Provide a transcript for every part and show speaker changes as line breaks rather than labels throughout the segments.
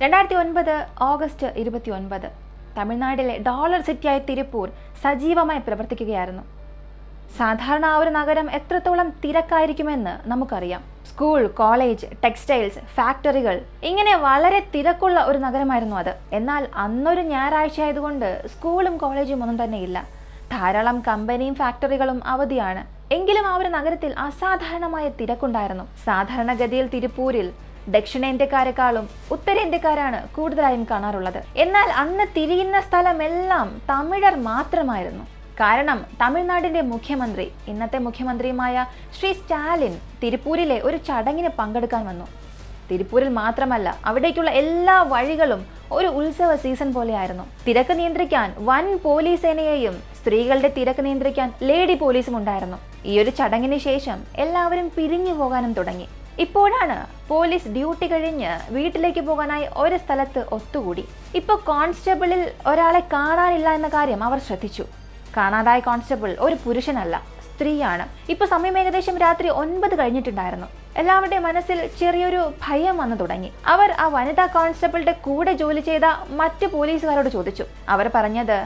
രണ്ടായിരത്തി ഒൻപത് ഓഗസ്റ്റ് ഇരുപത്തി ഒൻപത് തമിഴ്നാട്ടിലെ ഡോളർ സിറ്റിയായ തിരുപ്പൂർ സജീവമായി പ്രവർത്തിക്കുകയായിരുന്നു. സാധാരണ ആ ഒരു നഗരം എത്രത്തോളം തിരക്കായിരിക്കുമെന്ന് നമുക്കറിയാം. സ്കൂൾ കോളേജ് ടെക്സ്റ്റൈൽസ് ഫാക്ടറികൾ ഇങ്ങനെ വളരെ തിരക്കുള്ള ഒരു നഗരമായിരുന്നു അത്. എന്നാൽ അന്നൊരു ഞായറാഴ്ച ആയതുകൊണ്ട് സ്കൂളും കോളേജും ഒന്നും തന്നെ ഇല്ല. ധാരാളം കമ്പനിയും ഫാക്ടറികളും അവധിയാണ്. എങ്കിലും ആ ഒരു നഗരത്തിൽ അസാധാരണമായ തിരക്കുണ്ടായിരുന്നു. സാധാരണഗതിയിൽ തിരുപ്പൂരിൽ ദക്ഷിണേന്ത്യക്കാരെക്കാളും ഉത്തരേന്ത്യക്കാരാണ് കൂടുതലായും കാണാറുള്ളത്. എന്നാൽ അന്ന് തിരിയുന്ന സ്ഥലമെല്ലാം തമിഴർ മാത്രമായിരുന്നു. കാരണം തമിഴ്നാടിന്റെ മുഖ്യമന്ത്രി ഇന്നത്തെ മുഖ്യമന്ത്രിയുമായ ശ്രീ സ്റ്റാലിൻ തിരുപ്പൂരിലെ ഒരു ചടങ്ങിന് പങ്കെടുക്കാൻ വന്നു. തിരുപ്പൂരിൽ മാത്രമല്ല അവിടേക്കുള്ള എല്ലാ വഴികളും ഒരു ഉത്സവ സീസൺ പോലെയായിരുന്നു. തിരക്ക് നിയന്ത്രിക്കാൻ വൻ പോലീസ് സേനയെയും സ്ത്രീകളുടെ തിരക്ക് നിയന്ത്രിക്കാൻ ലേഡി പോലീസും ഉണ്ടായിരുന്നു. ഈ ഒരു ചടങ്ങിന് ശേഷം എല്ലാവരും പിരിഞ്ഞു പോകാനും തുടങ്ങി. ഇപ്പോഴാണ് പോലീസ് ഡ്യൂട്ടി കഴിഞ്ഞ് വീട്ടിലേക്ക് പോകാനായി ഒരു സ്ഥലത്ത് ഒത്തുകൂടി. ഇപ്പോൾ കോൺസ്റ്റബിളിൽ ഒരാളെ കാണാനില്ല എന്ന കാര്യം അവർ ശ്രദ്ധിച്ചു. കാണാതായ കോൺസ്റ്റബിൾ ഒരു പുരുഷനല്ല സ്ത്രീയാണ്. ഇപ്പോൾ സമയം ഏകദേശം രാത്രി ഒൻപത് കഴിഞ്ഞിട്ടുണ്ടായിരുന്നു. എല്ലാവരുടെയും മനസ്സിൽ ചെറിയൊരു ഭയം വന്നു തുടങ്ങി. അവർ ആ വനിതാ കോൺസ്റ്റബിളുടെ കൂടെ ജോലി ചെയ്ത മറ്റു പോലീസുകാരോട് ചോദിച്ചു. അവർ പറഞ്ഞത്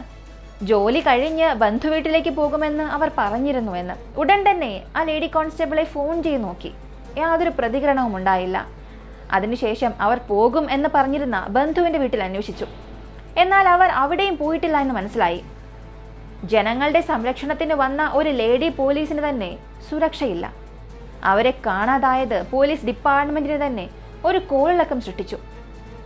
ജോലി കഴിഞ്ഞ് ബന്ധുവീട്ടിലേക്ക് പോകുമെന്ന് അവർ പറഞ്ഞിരുന്നു എന്ന് ഉടൻ തന്നെ ആ ലേഡി കോൺസ്റ്റബിളെ ഫോൺ ചെയ്ത് നോക്കി. യാതൊരു പ്രതികരണവും ഉണ്ടായില്ല. അതിനുശേഷം അവർ പോകും എന്ന് പറഞ്ഞിരുന്ന ബന്ധുവിന്റെ വീട്ടിൽ അന്വേഷിച്ചു. എന്നാൽ അവർ അവിടെയും പോയിട്ടില്ല എന്ന് മനസ്സിലായി. ജനങ്ങളുടെ സംരക്ഷണത്തിന് വന്ന ഒരു ലേഡി പോലീസിന് തന്നെ സുരക്ഷയില്ല. അവരെ കാണാതായത് പോലീസ് ഡിപ്പാർട്ട്മെന്റിന് തന്നെ ഒരു കോളിളക്കം സൃഷ്ടിച്ചു.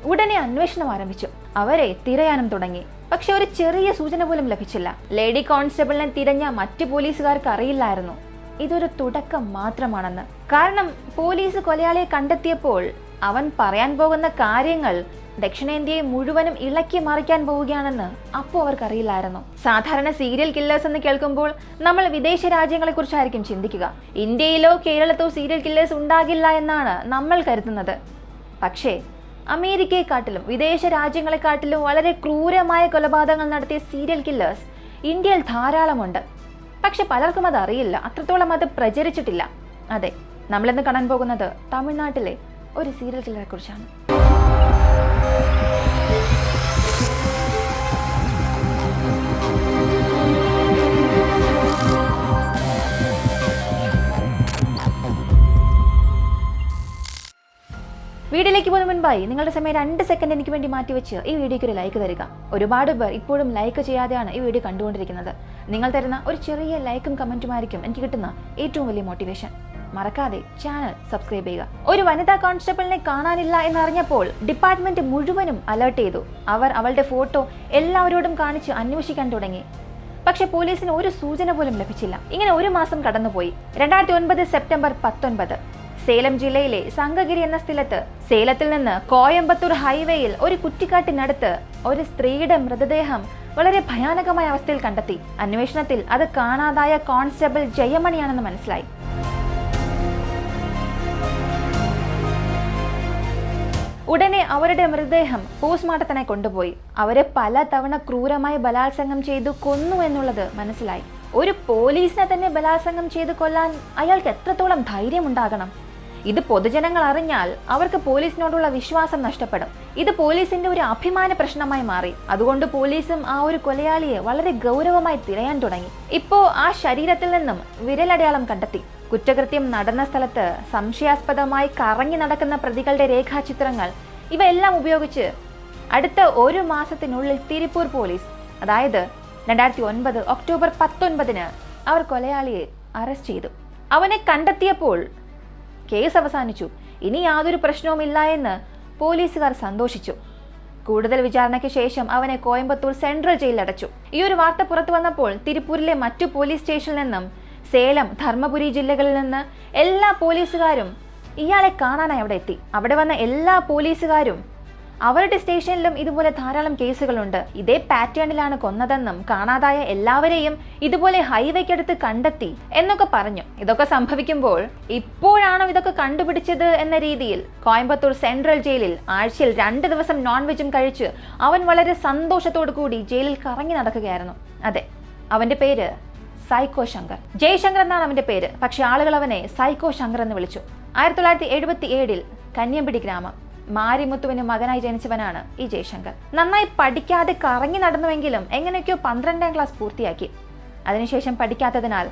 ഉടനെ അന്വേഷണം ആരംഭിച്ചു. അവരെ തിരയാനും തുടങ്ങി. പക്ഷെ ഒരു ചെറിയ സൂചന പോലും ലഭിച്ചില്ല. ലേഡി കോൺസ്റ്റബിളിനെ തിരഞ്ഞ മറ്റു പോലീസുകാർക്ക് അറിയില്ലായിരുന്നു. ഇതൊരു തുടക്കം മാത്രമാണെന്ന്. കാരണം പോലീസ് കൊലയാളിയെ കണ്ടെത്തിയപ്പോൾ അവൻ പറയാൻ പോകുന്ന കാര്യങ്ങൾ ദക്ഷിണേന്ത്യയെ മുഴുവനും ഇളക്കി മറിക്കാൻ പോവുകയാണെന്ന് അപ്പോൾ അവർക്കറിയില്ലായിരുന്നു. സാധാരണ സീരിയൽ കില്ലേഴ്സ് എന്ന് കേൾക്കുമ്പോൾ നമ്മൾ വിദേശ രാജ്യങ്ങളെ കുറിച്ചായിരിക്കും ചിന്തിക്കുക. ഇന്ത്യയിലോ കേരളത്തോ സീരിയൽ കില്ലേഴ്സ് ഉണ്ടാകില്ല എന്നാണ് നമ്മൾ കരുതുന്നത്. പക്ഷേ അമേരിക്കയെക്കാട്ടിലും വിദേശ രാജ്യങ്ങളെക്കാട്ടിലും വളരെ ക്രൂരമായ കൊലപാതകങ്ങൾ നടത്തിയ സീരിയൽ കില്ലേഴ്സ് ഇന്ത്യയിൽ ധാരാളമുണ്ട്. പക്ഷെ പലർക്കും അത് അറിയില്ല. അത്രത്തോളം അത് പ്രചരിച്ചിട്ടില്ല. അതെ നമ്മളിന്ന് കാണാൻ പോകുന്നത് തമിഴ്നാട്ടിലെ ഒരു സീരിയൽ കില്ലറെ കുറിച്ചാണ്. വീഡിയോയിലേക്ക് പോകുന്ന മുൻപായി നിങ്ങളുടെ സമയം രണ്ട് സെക്കൻഡ് എനിക്ക് വേണ്ടി മാറ്റിവെച്ച് ഈ വീഡിയോയ്ക്ക് ഒരു ലൈക്ക് തരിക. ഒരുപാട് പേർ ഇപ്പോഴും ലൈക്ക് ചെയ്യാതെയാണ് ഈ വീഡിയോ കണ്ടുകൊണ്ടിരിക്കുന്നത്. നിങ്ങൾ തരുന്ന ഒരു ചെറിയ ലൈക്കും കമന്റുമായിരിക്കും എനിക്ക് കിട്ടുന്ന ഏറ്റവും വലിയ മോട്ടിവേഷൻ മറക്കാതെ ചാനൽ സബ്സ്ക്രൈബ് ചെയ്യുക. ഒരു വനിതാ കോൺസ്റ്റബിളിനെ കാണാനില്ല എന്നറിഞ്ഞപ്പോൾ ഡിപ്പാർട്ട്മെന്റ് മുഴുവനും അലേർട്ട് ചെയ്തു. അവർ അവളുടെ ഫോട്ടോ എല്ലാവരോടും കാണിച്ച് അന്വേഷിക്കാൻ തുടങ്ങി. പക്ഷെ പോലീസിന് ഒരു സൂചന പോലും ലഭിച്ചില്ല. ഇങ്ങനെ ഒരു മാസം കടന്നുപോയി. രണ്ടായിരത്തി ഒൻപത് സെപ്റ്റംബർ പത്തൊൻപത്. സേലം ജില്ലയിലെ സംഘഗിരി എന്ന സ്ഥലത്ത് സേലത്തിൽ നിന്ന് കോയമ്പത്തൂർ ഹൈവേയിൽ ഒരു കുറ്റിക്കാട്ടിനടുത്ത് ഒരു സ്ത്രീയുടെ മൃതദേഹം വളരെ ഭയാനകമായ അവസ്ഥയിൽ കണ്ടെത്തി. അന്വേഷണത്തിൽ അത് കാണാതായ കോൺസ്റ്റബിൾ ജയമണിയാണെന്ന് മനസ്സിലായി. ഉടനെ അവരുടെ മൃതദേഹം പോസ്റ്റ്മോർട്ടത്തിനായി കൊണ്ടുപോയി. അവരെ പല തവണ ക്രൂരമായി ബലാത്സംഗം ചെയ്തു കൊന്നു എന്നുള്ളത് മനസ്സിലായി. ഒരു പോലീസിനെ തന്നെ ബലാത്സംഗം ചെയ്ത് കൊല്ലാൻ അയാൾക്ക് എത്രത്തോളം ധൈര്യമുണ്ടാകണം? ഇത് പൊതുജനങ്ങൾ അറിഞ്ഞാൽ അവർക്ക് പോലീസിനോടുള്ള വിശ്വാസം നഷ്ടപ്പെടും. ഇത് പോലീസിന്റെ ഒരു അഭിമാന പ്രശ്നമായി മാറി. അതുകൊണ്ട് പോലീസും ആ ഒരു കൊലയാളിയെ വളരെ ഗൗരവമായി തിരയാൻ തുടങ്ങി. ഇപ്പോ ആ ശരീരത്തിൽ നിന്നും വിരലടയാളം കണ്ടെത്തി. കുറ്റകൃത്യം നടന്ന സ്ഥലത്ത് സംശയാസ്പദമായി കറങ്ങി നടക്കുന്ന പ്രതികളുടെ രേഖാചിത്രങ്ങൾ ഇവയെല്ലാം ഉപയോഗിച്ച് അടുത്ത ഒരു മാസത്തിനുള്ളിൽ തിരുപ്പൂർ പോലീസ് അതായത് രണ്ടായിരത്തി ഒൻപത് ഒക്ടോബർ പത്തൊൻപതിന് അവർ കൊലയാളിയെ അറസ്റ്റ് ചെയ്തു. അവനെ കണ്ടെത്തിയപ്പോൾ കേസ് അവസാനിച്ചു. ഇനി യാതൊരു പ്രശ്നവുമില്ല എന്ന് പോലീസുകാർ സന്തോഷിച്ചു. കൂടുതൽ വിചാരണയ്ക്ക് ശേഷം അവനെ കോയമ്പത്തൂർ സെൻട്രൽ ജയിലിൽ അടച്ചു. ഈ ഒരു വാർത്ത പുറത്തു വന്നപ്പോൾ തിരുപ്പൂരിലെ മറ്റു പോലീസ് സ്റ്റേഷനിൽ നിന്നും സേലം ധർമ്മപുരി ജില്ലകളിൽ നിന്ന് എല്ലാ പോലീസുകാരും ഇയാളെ കാണാനായി അവിടെ എത്തി. അവിടെ വന്ന എല്ലാ പോലീസുകാരും അവരുടെ സ്റ്റേഷനിലും ഇതുപോലെ ധാരാളം കേസുകളുണ്ട്. ഇതേ പാറ്റേണിലാണ് കൊന്നതെന്നും കാണാതായ എല്ലാവരെയും ഇതുപോലെ ഹൈവേക്കടുത്ത് കണ്ടെത്തി എന്നൊക്കെ പറഞ്ഞു. ഇതൊക്കെ സംഭവിക്കുമ്പോൾ ഇപ്പോഴാണോ ഇതൊക്കെ കണ്ടുപിടിച്ചത് എന്ന രീതിയിൽ കോയമ്പത്തൂർ സെൻട്രൽ ജയിലിൽ ആഴ്ചയിൽ രണ്ട് ദിവസം നോൺ വെജും കഴിച്ച് അവൻ വളരെ സന്തോഷത്തോടു കൂടി ജയിലിൽ കറങ്ങി നടക്കുകയായിരുന്നു. അതെ അവന്റെ പേര് സൈക്കോ ശങ്കർ. ജയശങ്കർ എന്നാണ് അവന്റെ പേര്. പക്ഷെ ആളുകൾ അവനെ സൈക്കോ ശങ്കർ എന്ന് വിളിച്ചു. ആയിരത്തി തൊള്ളായിരത്തി എഴുപത്തി ഏഴിൽ കന്യമ്പിടി ഗ്രാമം. മാരിമുത്തുവിന് മകനായി ജനിച്ചവനാണ് ഈ ജയശങ്കർ. നന്നായി പഠിക്കാതെ കറങ്ങി നടന്നുവെങ്കിലും എങ്ങനെയൊക്കെയോ പന്ത്രണ്ടാം ക്ലാസ് പൂർത്തിയാക്കി. അതിനുശേഷം പഠിക്കാത്തതിനാൽ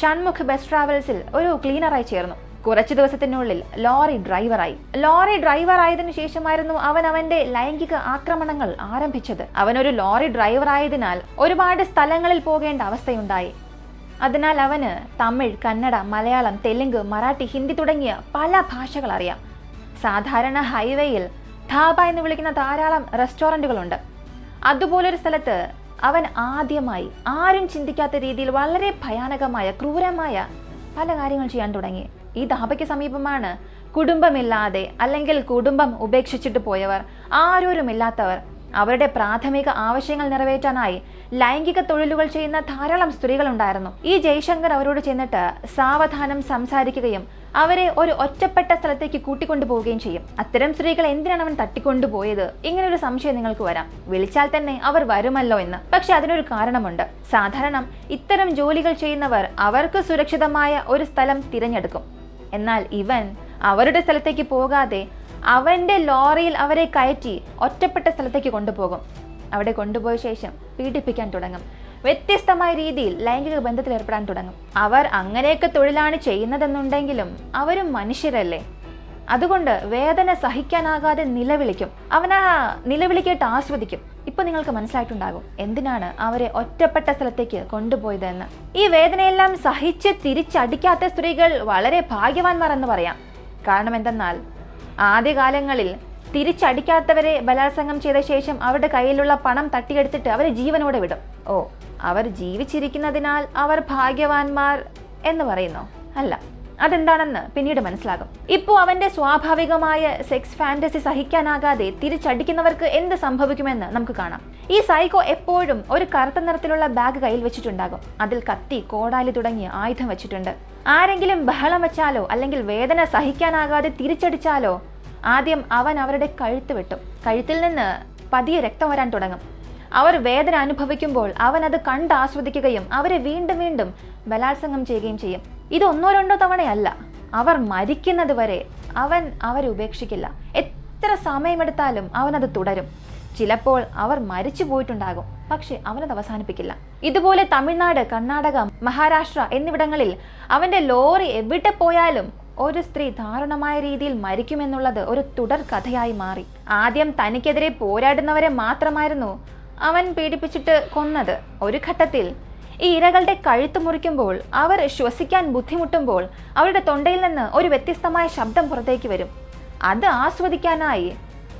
ഷൺമുഖ് ബസ് ട്രാവൽസിൽ ഒരു ക്ലീനറായി ചേർന്നു. കുറച്ചു ദിവസത്തിനുള്ളിൽ ലോറി ഡ്രൈവറായി. ലോറി ഡ്രൈവർ ആയതിനു ശേഷമായിരുന്നു അവൻ അവന്റെ ലൈംഗിക ആക്രമണങ്ങൾ ആരംഭിച്ചത്. അവനൊരു ലോറി ഡ്രൈവർ ആയതിനാൽ ഒരുപാട് സ്ഥലങ്ങളിൽ പോകേണ്ട അവസ്ഥയുണ്ടായി. അതിനാൽ അവന് തമിഴ് കന്നഡ മലയാളം തെലുങ്ക് മറാഠി ഹിന്ദി തുടങ്ങിയ പല ഭാഷകൾ അറിയാം സാധാരണ ഹൈവേയിൽ ധാബ എന്ന് വിളിക്കുന്ന ധാരാളം റെസ്റ്റോറന്റുകളുണ്ട് അതുപോലൊരു സ്ഥലത്ത് അവൻ ആദ്യമായി ആരും ചിന്തിക്കാത്ത രീതിയിൽ വളരെ ഭയാനകമായ ക്രൂരമായ പല കാര്യങ്ങൾ ചെയ്യാൻ തുടങ്ങി. ഈ ധാബയ്ക്ക് സമീപമാണ് കുടുംബമില്ലാതെ അല്ലെങ്കിൽ കുടുംബം ഉപേക്ഷിച്ചിട്ട് പോയവർ ആരോരുമില്ലാത്തവർ അവരുടെ പ്രാഥമിക ആവശ്യങ്ങൾ നിറവേറ്റാനായി ലൈംഗിക തൊഴിലുകൾ ചെയ്യുന്ന ധാരാളം സ്ത്രീകളുണ്ടായിരുന്നു. ഈ ജയശങ്കർ അവരോട് ചെന്നിട്ട് സാവധാനം സംസാരിക്കുകയും അവരെ ഒരു ഒറ്റപ്പെട്ട സ്ഥലത്തേക്ക് കൂട്ടിക്കൊണ്ടുപോവുകയും ചെയ്യും. അത്തരം സ്ത്രീകൾ എന്തിനാണ് അവൻ തട്ടിക്കൊണ്ടുപോയത് ഇങ്ങനെ ഒരു സംശയം നിങ്ങൾക്ക് വരാം. വിളിച്ചാൽ തന്നെ അവർ വരുമല്ലോ എന്ന്. പക്ഷെ അതിനൊരു കാരണമുണ്ട്. സാധാരണ ഇത്തരം ജോലികൾ ചെയ്യുന്നവർ അവർക്ക് സുരക്ഷിതമായ ഒരു സ്ഥലം തിരഞ്ഞെടുക്കും. എന്നാൽ ഇവൻ അവരുടെ സ്ഥലത്തേക്ക് പോകാതെ അവന്റെ ലോറിയിൽ അവരെ കയറ്റി ഒറ്റപ്പെട്ട സ്ഥലത്തേക്ക് കൊണ്ടുപോകും. അവിടെ കൊണ്ടുപോയ ശേഷം പീഡിപ്പിക്കാൻ തുടങ്ങും. വ്യത്യസ്തമായ രീതിയിൽ ലൈംഗിക ബന്ധത്തിൽ ഏർപ്പെടാൻ തുടങ്ങും. അവർ അങ്ങനെയൊക്കെ തൊഴിലാണ് ചെയ്യുന്നതെന്നുണ്ടെങ്കിലും അവരും മനുഷ്യരല്ലേ? അതുകൊണ്ട് വേദന സഹിക്കാനാകാതെ നിലവിളിക്കും. അവൻ ആ നിലവിളിക്കേട്ട് ആസ്വദിക്കും. ഇപ്പൊ നിങ്ങൾക്ക് മനസ്സിലായിട്ടുണ്ടാകും എന്തിനാണ് അവരെ ഒറ്റപ്പെട്ട സ്ഥലത്തേക്ക് കൊണ്ടുപോയതെന്ന്. ഈ വേദനയെല്ലാം സഹിച്ച് തിരിച്ചടിക്കാത്ത സ്ത്രീകൾ വളരെ ഭാഗ്യവാന്മാർ എന്ന് പറയാം. കാരണം എന്തെന്നാൽ ആദ്യകാലങ്ങളിൽ തിരിച്ചടിക്കാത്തവരെ ബലാത്സംഗം ചെയ്ത ശേഷം അവരുടെ കയ്യിലുള്ള പണം തട്ടിയെടുത്തിട്ട് അവരെ ജീവനോടെ വിടും. ഓ അവർ ജീവിച്ചിരിക്കുന്നതിനാൽ അവർ ഭാഗ്യവാന്മാർ എന്ന് പറയുന്നു. അല്ല അതെന്താണെന്ന് പിന്നീട് മനസ്സിലാകും. ഇപ്പോൾ അവന്റെ സ്വാഭാവികമായ സെക്സ് ഫാന്റസി സഹിക്കാനാകാതെ തിരിച്ചടിക്കുന്നവർക്ക് എന്ത് സംഭവിക്കുമെന്ന് നമുക്ക് കാണാം. ഈ സൈക്കോ എപ്പോഴും ഒരു കറുത്ത നിറത്തിലുള്ള ബാഗ് കയ്യിൽ വെച്ചിട്ടുണ്ടാകും. അതിൽ കത്തി കോടാലി തുടങ്ങിയ ആയുധം വെച്ചിട്ടുണ്ട്. ആരെങ്കിലും ബഹളം വെച്ചാലോ അല്ലെങ്കിൽ വേദന സഹിക്കാനാകാതെ തിരിച്ചടിച്ചാലോ ആദ്യം അവൻ അവരുടെ കഴുത്ത് വെട്ടും. കഴുത്തിൽ നിന്ന് പതിയെ രക്തം വരാൻ തുടങ്ങും. അവർ വേദന അനുഭവിക്കുമ്പോൾ അവൻ അത് കണ്ട് ആസ്വദിക്കുകയും അവരെ വീണ്ടും വീണ്ടും ബലാത്സംഗം ചെയ്യുകയും ചെയ്യും. ഇത് ഒന്നോ രണ്ടോ തവണയല്ല. അവർ മരിക്കുന്നത് വരെ അവൻ അവരെ ഉപേക്ഷിക്കില്ല. എത്ര സമയമെടുത്താലും അവനത് തുടരും. ചിലപ്പോൾ അവർ മരിച്ചു പോയിട്ടുണ്ടാകും. പക്ഷെ അവനത് അവസാനിപ്പിക്കില്ല. ഇതുപോലെ തമിഴ്നാട് കർണാടക മഹാരാഷ്ട്ര എന്നിവിടങ്ങളിൽ അവന്റെ ലോറി എവിടെ പോയാലും ഒരു സ്ത്രീ ദാരുണമായ രീതിയിൽ മരിക്കുമെന്നുള്ളത് ഒരു തുടർ കഥയായി മാറി. ആദ്യം തനിക്കെതിരെ പോരാടുന്നവരെ മാത്രമായിരുന്നു അവൻ പീഡിപ്പിച്ചിട്ട് കൊന്നത്. ഒരു ഘട്ടത്തിൽ ഈ ഇരകളുടെ കഴുത്ത് മുറിക്കുമ്പോൾ അവർ ശ്വസിക്കാൻ ബുദ്ധിമുട്ടുമ്പോൾ അവരുടെ തൊണ്ടയിൽ നിന്ന് ഒരു വ്യത്യസ്തമായ ശബ്ദം പുറത്തേക്ക് വരും. അത് ആസ്വദിക്കാനായി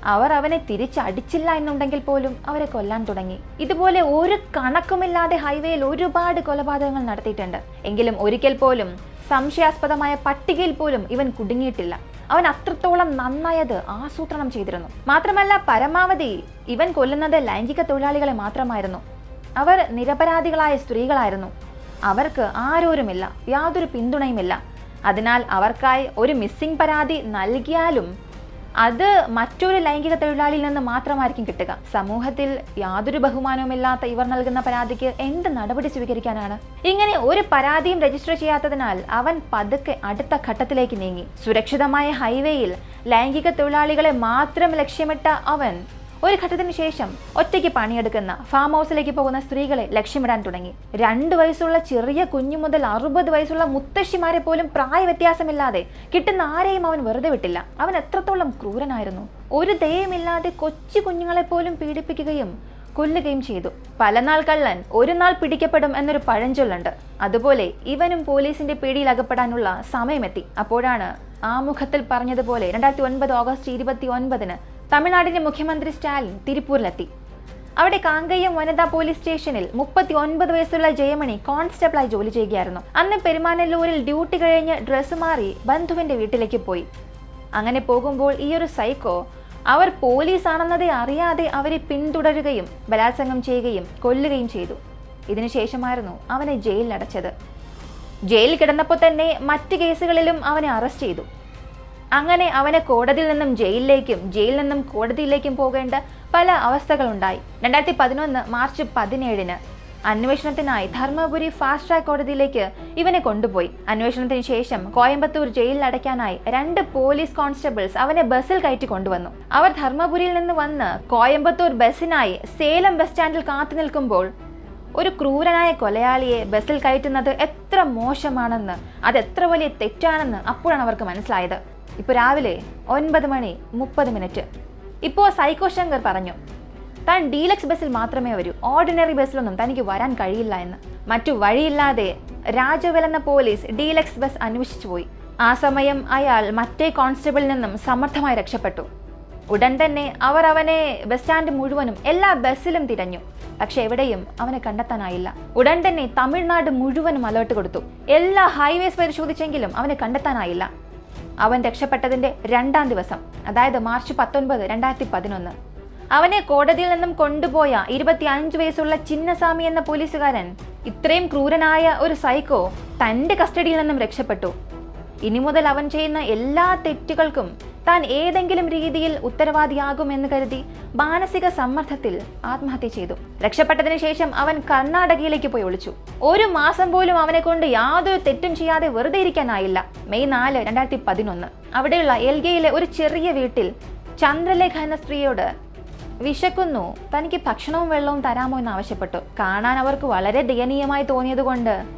അവർ അവനെ തിരിച്ചടിച്ചില്ല എന്നുണ്ടെങ്കിൽ പോലും അവരെ കൊല്ലാൻ തുടങ്ങി. ഇതുപോലെ ഒരു കണക്കുമില്ലാതെ ഹൈവേയിൽ ഒരുപാട് കൊലപാതകങ്ങൾ നടത്തിയിട്ടുണ്ട്. എങ്കിലും ഒരിക്കൽ പോലും സംശയാസ്പദമായ പട്ടികയിൽ പോലും ഇവൻ കുടുങ്ങിയിട്ടില്ല. അവൻ അത്രത്തോളം നന്നായത് ആസൂത്രണം ചെയ്തിരുന്നു. മാത്രമല്ല പരമാവധി ഇവൻ കൊല്ലുന്നത് ലൈംഗിക തൊഴിലാളികളെ മാത്രമായിരുന്നു. അവർ നിരപരാധികളായ സ്ത്രീകളായിരുന്നു. അവർക്ക് ആരോരുമില്ല യാതൊരു പിന്തുണയുമില്ല. അതിനാൽ അവർക്കായി ഒരു മിസ്സിംഗ് പരാതി നൽകിയാലും അത് മറ്റൊരു ലൈംഗിക തൊഴിലാളിയിൽ നിന്ന് മാത്രമായിരിക്കും കിട്ടുക. സമൂഹത്തിൽ യാതൊരു ബഹുമാനവുമില്ലാത്ത ഇവർ നൽകുന്ന പരാതിക്ക് എന്ത് നടപടി സ്വീകരിക്കാനാണ്? ഇങ്ങനെ ഒരു പരാതിയും രജിസ്റ്റർ ചെയ്യാത്തതിനാൽ അവൻ പതുക്കെ അടുത്ത ഘട്ടത്തിലേക്ക് നീങ്ങി. സുരക്ഷിതമായ ഹൈവേയിൽ ലൈംഗിക തൊഴിലാളികളെ മാത്രം ലക്ഷ്യമിട്ട അവൻ ഒരു ഘട്ടത്തിന് ശേഷം ഒറ്റയ്ക്ക് പണിയെടുക്കുന്ന ഫാം ഹൗസിലേക്ക് പോകുന്ന സ്ത്രീകളെ ലക്ഷ്യമിടാൻ തുടങ്ങി. രണ്ട് വയസ്സുള്ള ചെറിയ കുഞ്ഞു മുതൽ അറുപത് വയസ്സുള്ള മുത്തശ്ശിമാരെ പോലും പ്രായ വ്യത്യാസമില്ലാതെ കിട്ടുന്ന ആരെയും അവൻ വെറുതെ വിട്ടില്ല. അവൻ എത്രത്തോളം ക്രൂരനായിരുന്നു. ഒരു ദയമില്ലാതെ കൊച്ചു കുഞ്ഞുങ്ങളെ പോലും പീഡിപ്പിക്കുകയും കൊല്ലുകയും ചെയ്തു. പല നാൾ കള്ളൻ ഒരു നാൾ പിടിക്കപ്പെടും എന്നൊരു പഴഞ്ചൊല്ലുണ്ട്. അതുപോലെ ഇവനും പോലീസിന്റെ പിടിയിൽ അകപ്പെടാനുള്ള സമയമെത്തി. അപ്പോഴാണ് ആമുഖത്തിൽ പറഞ്ഞതുപോലെ രണ്ടായിരത്തി ഒൻപത് ഓഗസ്റ്റ് ഇരുപത്തി ഒൻപതിന് തമിഴ്നാടിന്റെ മുഖ്യമന്ത്രി സ്റ്റാലിൻ തിരുപ്പൂരിലെത്തി. അവിടെ കാങ്കയം വനിതാ പോലീസ് സ്റ്റേഷനിൽ മുപ്പത്തി ഒൻപത് വയസ്സുള്ള ജയമണി കോൺസ്റ്റബിളായി ജോലി ചെയ്യുകയായിരുന്നു. അന്ന് പെരുമാനല്ലൂരിൽ ഡ്യൂട്ടി കഴിഞ്ഞ് ഡ്രസ്സ് മാറി ബന്ധുവിന്റെ വീട്ടിലേക്ക് പോയി. അങ്ങനെ പോകുമ്പോൾ ഈ ഒരു സൈക്കോ അവർ പോലീസ് ആണെന്നതേ അറിയാതെ അവരെ പിന്തുടരുകയും ബലാത്സംഗം ചെയ്യുകയും കൊല്ലുകയും ചെയ്തു. ഇതിനുശേഷമായിരുന്നു അവനെ ജയിലിലടച്ചത് ജയിലിൽ കിടന്നപ്പോൾ തന്നെ മറ്റ് കേസുകളിലും അവനെ അറസ്റ്റ് ചെയ്തു. അങ്ങനെ അവനെ കോടതിയിൽ നിന്നും ജയിലിലേക്കും ജയിലിൽ നിന്നും കോടതിയിലേക്കും പോകേണ്ട പല അവസ്ഥകളുണ്ടായി. രണ്ടായിരത്തി പതിനൊന്ന് മാർച്ച് പതിനേഴിന് അന്വേഷണത്തിനായി ധർമ്മപുരി ഫാസ്റ്റ് ട്രാക്ക് കോടതിയിലേക്ക് ഇവനെ കൊണ്ടുപോയി. അന്വേഷണത്തിന് ശേഷം കോയമ്പത്തൂർ ജയിലിൽ അടയ്ക്കാനായി രണ്ട് പോലീസ് കോൺസ്റ്റബിൾസ് അവനെ ബസ്സിൽ കയറ്റി കൊണ്ടുവന്നു. അവർ ധർമ്മപുരിയിൽ നിന്ന് വന്ന് കോയമ്പത്തൂർ ബസ്സിനായി സേലം ബസ് സ്റ്റാൻഡിൽ കാത്തു നിൽക്കുമ്പോൾ ഒരു ക്രൂരനായ കൊലയാളിയെ ബസ്സിൽ കയറ്റുന്നത് എത്ര മോശമാണെന്ന് അത് എത്ര വലിയ തെറ്റാണെന്ന് അപ്പോഴാണ് അവർക്ക് മനസ്സിലായത്. ഇപ്പോൾ രാവിലെ ഒൻപത് മണി മുപ്പത് മിനിറ്റ്. ഇപ്പോൾ സൈക്കോ ശങ്കർ പറഞ്ഞു താൻ ഡീലക്സ് ബസ്സിൽ മാത്രമേ വരൂ. ഓർഡിനറി ബസ്സിലൊന്നും തനിക്ക് വരാൻ കഴിയില്ല എന്ന്. മറ്റു വഴിയില്ലാതെ രാജവൽ പോലീസ് ഡീലക്സ് ബസ് അന്വേഷിച്ചു പോയി. ആ സമയം അയാൾ മറ്റേ കോൺസ്റ്റബിളിൽ നിന്നും സമർത്ഥമായി രക്ഷപ്പെട്ടു. ഉടൻ തന്നെ അവർ അവനെ ബസ് സ്റ്റാൻഡ് മുഴുവനും എല്ലാ ബസ്സിലും തിരഞ്ഞു. പക്ഷെ എവിടെയും അവനെ കണ്ടെത്താനായില്ല. ഉടൻ തന്നെ തമിഴ്നാട് മുഴുവനും അലേർട്ട് കൊടുത്തു. എല്ലാ ഹൈവേസ് പരിശോധിച്ചെങ്കിലും അവനെ കണ്ടെത്താനായില്ല. അവൻ രക്ഷപ്പെട്ടതിന്റെ രണ്ടാം ദിവസം അതായത് മാർച്ച് പത്തൊൻപത് രണ്ടായിരത്തി പതിനൊന്ന് അവനെ കോടതിയിൽ നിന്നും കൊണ്ടുപോയ ഇരുപത്തി അഞ്ച് വയസ്സുള്ള ചിന്നസ്വാമി എന്ന പോലീസുകാരൻ ഇത്രയും ക്രൂരനായ ഒരു സൈക്കോ തന്റെ കസ്റ്റഡിയിൽ നിന്നും രക്ഷപ്പെട്ടു. ഇനി മുതൽ അവൻ ചെയ്യുന്ന എല്ലാ തെറ്റുകൾക്കും താൻ ഏതെങ്കിലും രീതിയിൽ ഉത്തരവാദിയാകുമെന്ന് കരുതി മാനസിക സമ്മർദ്ദത്തിൽ ആത്മഹത്യ ചെയ്തു. രക്ഷപ്പെട്ടതിന് ശേഷം അവൻ കർണാടകയിലേക്ക് പോയി ഒളിച്ചു. ഒരു മാസം പോലും അവനെ കൊണ്ട് യാതൊരു തെറ്റും ചെയ്യാതെ വെറുതെ ഇരിക്കാനായില്ല. മെയ് നാല് രണ്ടായിരത്തി പതിനൊന്ന് അവിടെയുള്ള എൽഗയിലെ ഒരു ചെറിയ വീട്ടിൽ ചന്ദ്രലേഖ എന്ന സ്ത്രീയോട് വിശക്കുന്നു തനിക്ക് ഭക്ഷണവും വെള്ളവും തരാമോ എന്ന് ആവശ്യപ്പെട്ടു. കാണാൻ അവർക്ക് വളരെ ദയനീയമായി തോന്നിയതുകൊണ്ട്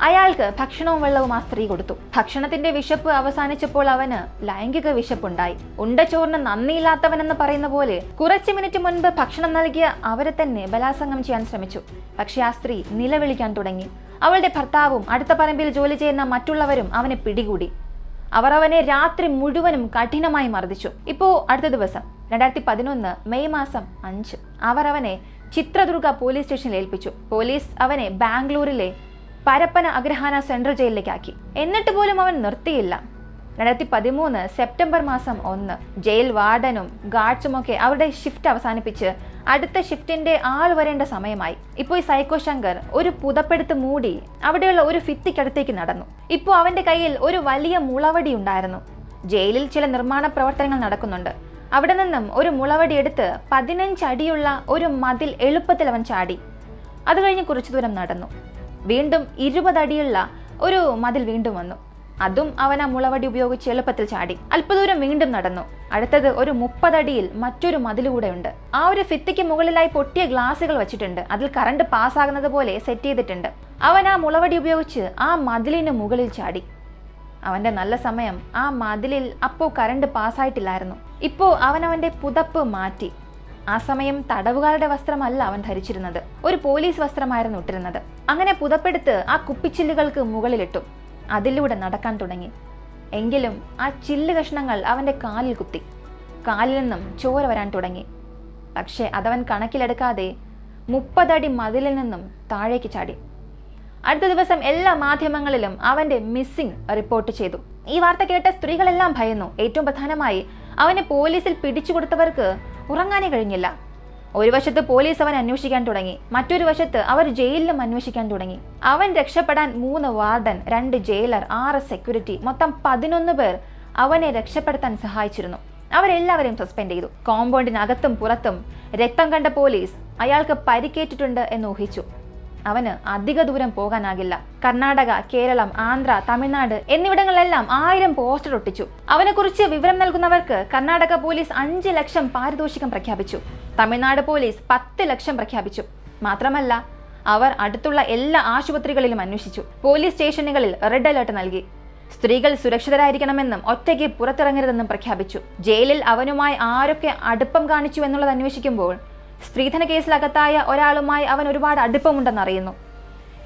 അയാൾക്ക് ഭക്ഷണവും വെള്ളവും ആ സ്ത്രീ കൊടുത്തു. ഭക്ഷണത്തിന്റെ വിശപ്പ് അവസാനിച്ചപ്പോൾ അവന് ലൈംഗിക വിശപ്പുണ്ടായി. ഉണ്ട ചോറിന് നന്ദിയില്ലാത്തവനെന്ന് പറയുന്ന പോലെ കുറച്ച് മിനിറ്റ് മുൻപ് ഭക്ഷണം നൽകിയ അവരെ തന്നെ ബലാസംഗം ചെയ്യാൻ ശ്രമിച്ചു. പക്ഷെ ആ സ്ത്രീ നിലവിളിക്കാൻ തുടങ്ങി. അവളുടെ ഭർത്താവും അടുത്ത പറമ്പിൽ ജോലി ചെയ്യുന്ന മറ്റുള്ളവരും അവനെ പിടികൂടി. അവർ അവനെ രാത്രി മുഴുവനും കഠിനമായി മർദ്ദിച്ചു. ഇപ്പോ അടുത്ത ദിവസം രണ്ടായിരത്തി പതിനൊന്ന് മെയ് മാസം അഞ്ച് അവർ അവനെ ചിത്രദുർഗ പോലീസ് സ്റ്റേഷനിൽ ഏൽപ്പിച്ചു. പോലീസ് അവനെ ബാംഗ്ലൂരിലെ പരപ്പന അഗ്രഹാന സെൻട്രൽ ജയിലിലേക്കാക്കി. എന്നിട്ട് പോലും അവൻ നിർത്തിയില്ല. രണ്ടായിരത്തി പതിമൂന്ന് സെപ്റ്റംബർ മാസം ഒന്ന് ജയിൽ വാർഡനും ഗാർഡ്സും ഒക്കെ അവരുടെ ഷിഫ്റ്റ് അവസാനിപ്പിച്ച് അടുത്ത ഷിഫ്റ്റിന്റെ ആൾ വരേണ്ട സമയമായി. ഇപ്പോൾ ഈ സൈക്കോ ശങ്കർ ഒരു പുതപ്പെടുത്ത് മൂടി അവിടെയുള്ള ഒരു ഫിത്തിക്കടുത്തേക്ക് നടന്നു. ഇപ്പോൾ അവന്റെ കയ്യിൽ ഒരു വലിയ മുളവടി ഉണ്ടായിരുന്നു. ജയിലിൽ ചില നിർമ്മാണ പ്രവർത്തനങ്ങൾ നടക്കുന്നുണ്ട്. അവിടെ നിന്നും ഒരു മുളവടി എടുത്ത് പതിനഞ്ചടിയുള്ള ഒരു മതിൽ എളുപ്പത്തിൽ അവൻ ചാടി. അത് കഴിഞ്ഞ് കുറച്ചു ദൂരം നടന്നു. വീണ്ടും ഇരുപതടിയുള്ള ഒരു മതിൽ വീണ്ടും വന്നു. അതും അവൻ ആ മുളവടി ഉപയോഗിച്ച് എളുപ്പത്തിൽ ചാടി. അല്പദൂരം വീണ്ടും നടന്നു. അടുത്തത് ഒരു മുപ്പതടിയിൽ മറ്റൊരു മതിലുകൂടെ ഉണ്ട്. ആ ഒരു ഫിത്തിക്ക് മുകളിലായി പൊട്ടിയ ഗ്ലാസുകൾ വെച്ചിട്ടുണ്ട്. അതിൽ കറണ്ട് പാസ്സാകുന്നത് പോലെ സെറ്റ് ചെയ്തിട്ടുണ്ട്. അവൻ ആ മുളവടി ഉപയോഗിച്ച് ആ മതിലിന് മുകളിൽ ചാടി. അവന്റെ നല്ല സമയം ആ മതിലിൽ അപ്പോ കറണ്ട് പാസ്സായിട്ടില്ലായിരുന്നു. ഇപ്പോ അവൻ അവന്റെ പുതപ്പ് മാറ്റി. ആ സമയം തടവുകാരുടെ വസ്ത്രമല്ല അവൻ ധരിച്ചിരുന്നത്. ഒരു പോലീസ് വസ്ത്രമായിരുന്നു ഇട്ടിരുന്നത്. അങ്ങനെ പുതപ്പെടുത്ത് ആ കുപ്പിച്ചില്ലുകൾക്ക് മുകളിലിട്ടു. അതിലൂടെ നടക്കാൻ തുടങ്ങി. എങ്കിലും ആ ചില്ല് കഷ്ണങ്ങൾ അവന്റെ കാലിൽ കുത്തി. കാലിൽ നിന്നും ചോര വരാൻ തുടങ്ങി. പക്ഷേ അതവൻ കണക്കിലെടുക്കാതെ മുപ്പതടി മതിലിൽ നിന്നും താഴേക്ക് ചാടി. അടുത്ത ദിവസം എല്ലാ മാധ്യമങ്ങളിലും അവന്റെ മിസ്സിംഗ് റിപ്പോർട്ട് ചെയ്തു. ഈ വാർത്ത കേട്ട സ്ത്രീകളെല്ലാം ഭയന്നു. ഏറ്റവും പ്രധാനമായി അവനെ പോലീസിൽ പിടിച്ചു കൊടുത്തവർക്ക് ഉറങ്ങാനേ കഴിഞ്ഞില്ല. ഒരു വശത്ത് പോലീസ് അവൻ അന്വേഷിക്കാൻ തുടങ്ങി മറ്റൊരു വശത്ത് അവർ ജയിലിലും അന്വേഷിക്കാൻ തുടങ്ങി. അവൻ രക്ഷപ്പെടാൻ മൂന്ന് വാർഡൻ രണ്ട് ജയിലർ ആറ് സെക്യൂരിറ്റി മൊത്തം പതിനൊന്ന് പേർ അവനെ രക്ഷപ്പെടുത്താൻ സഹായിച്ചിരുന്നു. അവരെല്ലാവരെയും സസ്പെൻഡ് ചെയ്തു. കോമ്പൗണ്ടിനകത്തും പുറത്തും രക്തം കണ്ട പോലീസ് അയാൾക്ക് പരിക്കേറ്റിട്ടുണ്ട് എന്ന് ഊഹിച്ചു. അവന് അധിക ദൂരം പോകാനാകില്ല. കർണാടക കേരളം ആന്ധ്ര തമിഴ്നാട് എന്നിവിടങ്ങളിലെല്ലാം ആയിരം പോസ്റ്റർ ഒട്ടിച്ചു. അവനെക്കുറിച്ച് വിവരം നൽകുന്നവർക്ക് കർണാടക പോലീസ് അഞ്ച് ലക്ഷം പാരിതോഷികം പ്രഖ്യാപിച്ചു. തമിഴ്നാട് പോലീസ് പത്ത് ലക്ഷം പ്രഖ്യാപിച്ചു. മാത്രമല്ല അവർ അടുത്തുള്ള എല്ലാ ആശുപത്രികളിലും അന്വേഷിച്ചു. പോലീസ് സ്റ്റേഷനുകളിൽ റെഡ് അലേർട്ട് നൽകി. സ്ത്രീകൾ സുരക്ഷിതരായിരിക്കണമെന്നും ഒറ്റയ്ക്ക് പുറത്തിറങ്ങരുതെന്നും പ്രഖ്യാപിച്ചു. ജയിലിൽ അവനുമായി ആരൊക്കെ അടുപ്പം കാണിച്ചു എന്നുള്ളത് അന്വേഷിക്കുമ്പോൾ സ്ത്രീധന കേസിലകത്തായ ഒരാളുമായി അവൻ ഒരുപാട് അടുപ്പമുണ്ടെന്നറിയുന്നു.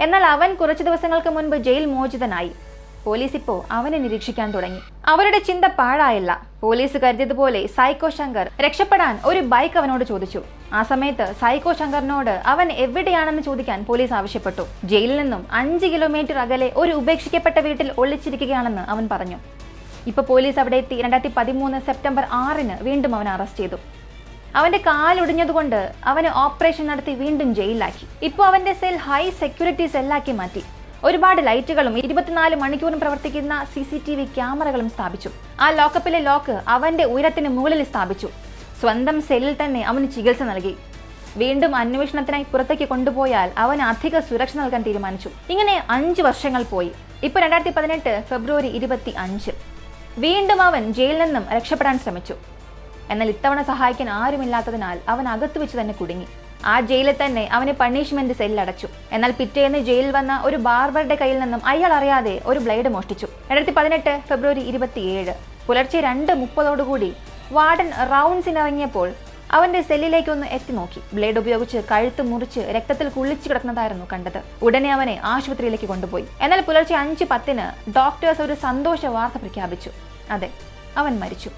എന്നാൽ അവൻ കുറച്ചു ദിവസങ്ങൾക്ക് മുൻപ് ജയിൽ മോചിതനായി. പോലീസ് ഇപ്പോൾ അവനെ നിരീക്ഷിക്കാൻ തുടങ്ങി. അവരുടെ ചിന്ത പാഴായില്ല. പോലീസ് കരുതിയതുപോലെ സൈക്കോ ശങ്കർ രക്ഷപ്പെടാൻ ഒരു ബൈക്ക് അവനോട് ചോദിച്ചു. ആ സമയത്ത് സൈക്കോ ശങ്കറിനോട് അവൻ എവിടെയാണെന്ന് ചോദിക്കാൻ പോലീസ് ആവശ്യപ്പെട്ടു. ജയിലിൽ നിന്നും അഞ്ച് കിലോമീറ്റർ അകലെ ഒരു ഉപേക്ഷിക്കപ്പെട്ട വീട്ടിൽ ഒളിച്ചിരിക്കുകയാണെന്ന് അവൻ പറഞ്ഞു. ഇപ്പൊ പോലീസ് അവിടെ എത്തി. രണ്ടായിരത്തി പതിമൂന്ന് സെപ്റ്റംബർ ആറിന് വീണ്ടും അവൻ അറസ്റ്റ് ചെയ്തു. അവന്റെ കാലൊടിഞ്ഞതുകൊണ്ട് അവന് ഓപ്പറേഷൻ നടത്തി വീണ്ടും ജയിലിലാക്കി. ഇപ്പോൾ അവന്റെ സെൽ ഹൈ സെക്യൂരിറ്റി സെല്ലാക്കി മാറ്റി. ഒരുപാട് ലൈറ്റുകളും ഇരുപത്തിനാല് മണിക്കൂറും പ്രവർത്തിക്കുന്ന സി സി ടി വി ക്യാമറകളും സ്ഥാപിച്ചു. ആ ലോക്കപ്പിലെ ലോക്ക് അവന്റെ ഉയരത്തിന് മുകളിൽ സ്ഥാപിച്ചു. സ്വന്തം സെല്ലിൽ തന്നെ അവന് ചികിത്സ നൽകി. വീണ്ടും അന്വേഷണത്തിനായി പുറത്തേക്ക് കൊണ്ടുപോയാൽ അവൻ അധിക സുരക്ഷ നൽകാൻ തീരുമാനിച്ചു. ഇങ്ങനെ അഞ്ച് വർഷങ്ങൾ പോയി. ഇപ്പൊ രണ്ടായിരത്തി പതിനെട്ട് ഫെബ്രുവരി ഇരുപത്തി അഞ്ച്. വീണ്ടും അവൻ ജയിലിൽ നിന്നും രക്ഷപ്പെടാൻ ശ്രമിച്ചു. എന്നാൽ ഇത്തവണ സഹായിക്കാൻ ആരുമില്ലാത്തതിനാൽ അവൻ അകത്തു വെച്ച് തന്നെ കുടുങ്ങി. ആ ജയിലിൽ തന്നെ അവന് പണിഷ്മെന്റ് സെല്ലിൽ അടച്ചു. എന്നാൽ പിറ്റേന്ന് ജയിലിൽ വന്ന ഒരു ബാർബറുടെ കയ്യിൽ നിന്നും അയാൾ അറിയാതെ ഒരു ബ്ലേഡ് മോഷ്ടിച്ചു. രണ്ടായിരത്തി പതിനെട്ട് ഫെബ്രുവരി ഇരുപത്തിയേഴ് പുലർച്ചെ രണ്ട് മുപ്പതോടുകൂടി വാർഡൻ റൗണ്ട്സിനിറങ്ങിയപ്പോൾ അവന്റെ സെല്ലിലേക്കൊന്ന് എത്തി നോക്കി. ബ്ലേഡ് ഉപയോഗിച്ച് കഴുത്ത് മുറിച്ച് രക്തത്തിൽ കുളിച്ചു കിടക്കുന്നതായിരുന്നു കണ്ടത്. ഉടനെ അവനെ ആശുപത്രിയിലേക്ക് കൊണ്ടുപോയി. എന്നാൽ പുലർച്ചെ അഞ്ച് പത്തിന് ഡോക്ടേഴ്സ് ഒരു സന്തോഷ വാർത്ത പ്രഖ്യാപിച്ചു. അതെ അവൻ മരിച്ചു.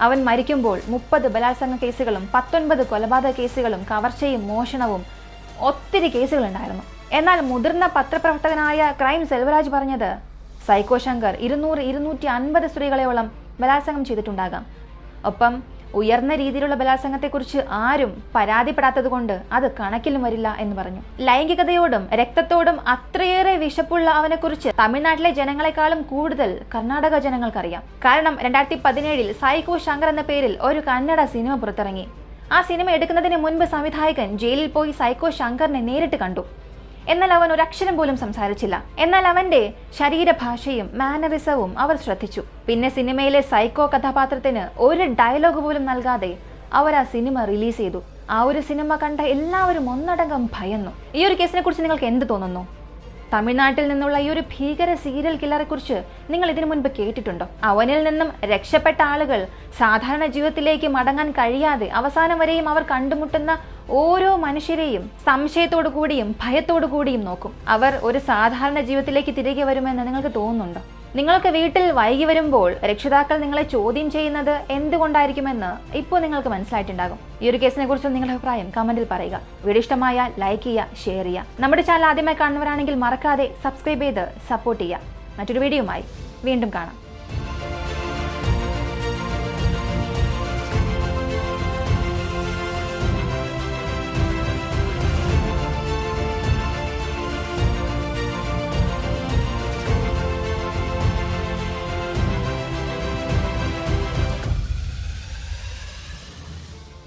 അവൻ മരിക്കുമ്പോൾ മുപ്പത് ബലാത്സംഗ കേസുകളും പത്തൊൻപത് കൊലപാതക കേസുകളും കവർച്ചയും മോഷണവും ഒത്തിരി കേസുകളുണ്ടായിരുന്നു. എന്നാൽ മുതിർന്ന പത്രപ്രവർത്തകനായ ക്രൈം സെൽവരാജ് പറഞ്ഞത് സൈക്കോ ശങ്കർ ഇരുന്നൂറ് ഇരുന്നൂറ്റി അൻപത് സ്ത്രീകളെയോളം ബലാത്സംഗം ചെയ്തിട്ടുണ്ടാകാം. ഒപ്പം ഉയർന്ന രീതിയിലുള്ള ബലാത്സംഗത്തെക്കുറിച്ച് ആരും പരാതിപ്പെടാത്തത് കൊണ്ട് അത് കണക്കിലും വരില്ല എന്ന് പറഞ്ഞു. ലൈംഗികതയോടും രക്തത്തോടും അത്രയേറെ വിശപ്പുള്ള അവനെക്കുറിച്ച് തമിഴ്നാട്ടിലെ ജനങ്ങളെക്കാളും കൂടുതൽ കർണാടക ജനങ്ങൾക്കറിയാം. കാരണം രണ്ടായിരത്തി പതിനേഴിൽ സൈക്കോ ശങ്കർ എന്ന പേരിൽ ഒരു കന്നഡ സിനിമ പുറത്തിറങ്ങി. ആ സിനിമ എടുക്കുന്നതിന് മുൻപ് സംവിധായകൻ ജയിലിൽ പോയി സൈക്കോ ശങ്കറിനെ നേരിട്ട് കണ്ടു. എന്നാൽ അവൻ ഒരു അക്ഷരം പോലും സംസാരിച്ചില്ല. എന്നാൽ അവന്റെ ശരീരഭാഷയും മാനറിസവും അവർ ശ്രദ്ധിച്ചു. പിന്നെ സിനിമയിലെ സൈക്കോ കഥാപാത്രത്തിന് ഒരു ഡയലോഗ് പോലും നൽകാതെ അവർ ആ സിനിമ റിലീസ് ചെയ്തു. ആ ഒരു സിനിമ കണ്ട എല്ലാവരും ഒന്നടങ്കം ഭയന്നു. ഈ ഒരു കേസിനെ കുറിച്ച് നിങ്ങൾക്ക് എന്ത് തോന്നുന്നു? തമിഴ്നാട്ടിൽ നിന്നുള്ള ഈ ഒരു ഭീകര സീരിയൽ കില്ലറെ കുറിച്ച് നിങ്ങൾ ഇതിനു മുൻപ് കേട്ടിട്ടുണ്ടോ? അവനിൽ നിന്നും രക്ഷപ്പെട്ട ആളുകൾ സാധാരണ ജീവിതത്തിലേക്ക് മടങ്ങാൻ കഴിയാതെ അവസാനം വരെയും അവർ കണ്ടുമുട്ടുന്ന ഓരോ മനുഷ്യരെയും സംശയത്തോടു കൂടിയും ഭയത്തോടു കൂടിയും നോക്കും. അവർ ഒരു സാധാരണ ജീവിതത്തിലേക്ക് തിരികെ വരുമെന്ന് നിങ്ങൾക്ക് തോന്നുന്നുണ്ടോ? നിങ്ങൾക്ക് വീട്ടിൽ വൈകി വരുമ്പോൾ രക്ഷിതാക്കൾ നിങ്ങളെ ചോദ്യം ചെയ്യുന്നത് എന്തുകൊണ്ടായിരിക്കുമെന്ന് ഇപ്പോൾ നിങ്ങൾക്ക് മനസ്സിലായിട്ടുണ്ടാകും. ഈ ഒരു കേസിനെ കുറിച്ച് നിങ്ങളുടെ അഭിപ്രായം കമന്റിൽ പറയുക. വീഡിയോ ഇഷ്ടമായാൽ ലൈക്ക് ചെയ്യുക ഷെയർ ചെയ്യുക. നമ്മുടെ ചാനൽ ആദ്യമായി കാണുന്നവരാണെങ്കിൽ മറക്കാതെ സബ്സ്ക്രൈബ് ചെയ്ത് സപ്പോർട്ട് ചെയ്യുക. മറ്റൊരു വീഡിയോയുമായി വീണ്ടും കാണാം.